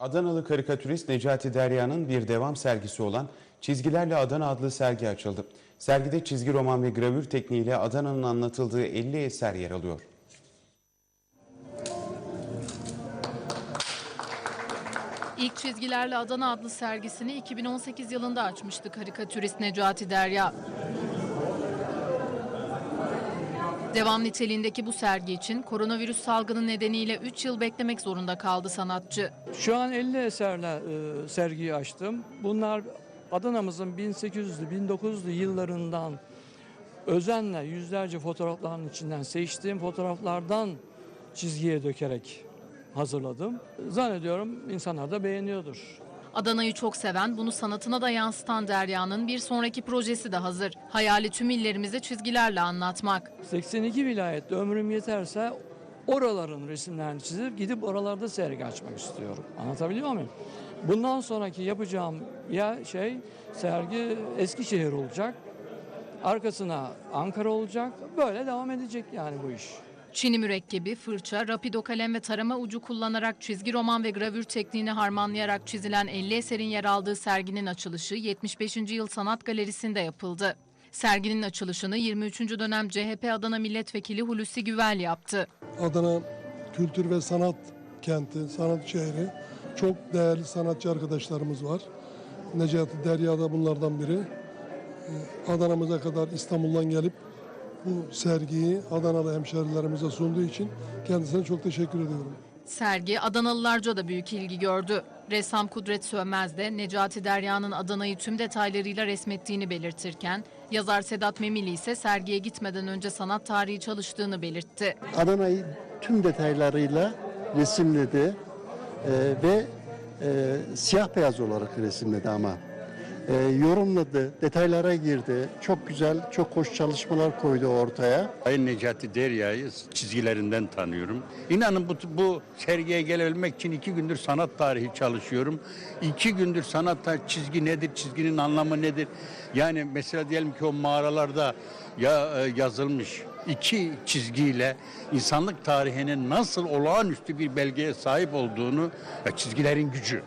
Adanalı karikatürist Necati Derya'nın bir devam sergisi olan Çizgilerle Adana adlı sergi açıldı. Sergide çizgi roman ve gravür tekniğiyle Adana'nın anlatıldığı 50 eser yer alıyor. İlk çizgilerle Adana adlı sergisini 2018 yılında açmıştı karikatürist Necati Derya. Devam niteliğindeki bu sergi için koronavirüs salgını nedeniyle 3 yıl beklemek zorunda kaldı sanatçı. Şu an 50 eserle e, sergiyi açtım. Bunlar Adana'mızın 1800'lü 1900'lü yıllarından özenle yüzlerce fotoğrafların içinden seçtiğim fotoğraflardan çizgiye dökerek hazırladım. Zannediyorum insanlar da beğeniyordur. Adana'yı çok seven, bunu sanatına da yansıtan Derya'nın bir sonraki projesi de hazır. Hayali tüm illerimize çizgilerle anlatmak. 82 vilayette ömrüm yeterse oraların resimlerini çizip gidip oralarda sergi açmak istiyorum. Anlatabiliyor muyum? Bundan sonraki yapacağım ya şey sergi Eskişehir olacak. Arkasına Ankara olacak. Böyle devam edecek yani bu iş. Çini mürekkebi, fırça, rapido kalem ve tarama ucu kullanarak çizgi roman ve gravür tekniğini harmanlayarak çizilen 50 eserin yer aldığı serginin açılışı 75. Yıl Sanat Galerisi'nde yapıldı. Serginin açılışını 23. dönem CHP Adana Milletvekili Hulusi Güvel yaptı. Adana kültür ve sanat kenti, sanat şehri. Çok değerli sanatçı arkadaşlarımız var. Necati Derya da bunlardan biri. Ee, Adana'mıza kadar İstanbul'dan gelip bu sergiyi Adanalı hemşerilerimize sunduğu için kendisine çok teşekkür ediyorum. Sergi Adanalılarca da büyük ilgi gördü. Ressam Kudret Sönmez de Necati Derya'nın Adana'yı tüm detaylarıyla resmettiğini belirtirken, yazar Sedat Memili ise sergiye gitmeden önce sanat tarihi çalıştığını belirtti. Adana'yı tüm detaylarıyla resimledi Ee, ve e, siyah beyaz olarak resimledi ama. Ee, yorumladı, detaylara girdi. Çok güzel, çok hoş çalışmalar koydu ortaya. Sayın Necati Derya'yı çizgilerinden tanıyorum. İnanın bu, bu sergiye gelebilmek için iki gündür sanat tarihi çalışıyorum. İki gündür sanat tarihi, çizgi nedir, çizginin anlamı nedir? Yani mesela diyelim ki o mağaralarda ya e, yazılmış iki çizgiyle insanlık tarihinin nasıl olağanüstü bir belgeye sahip olduğunu, ya çizgilerin gücü.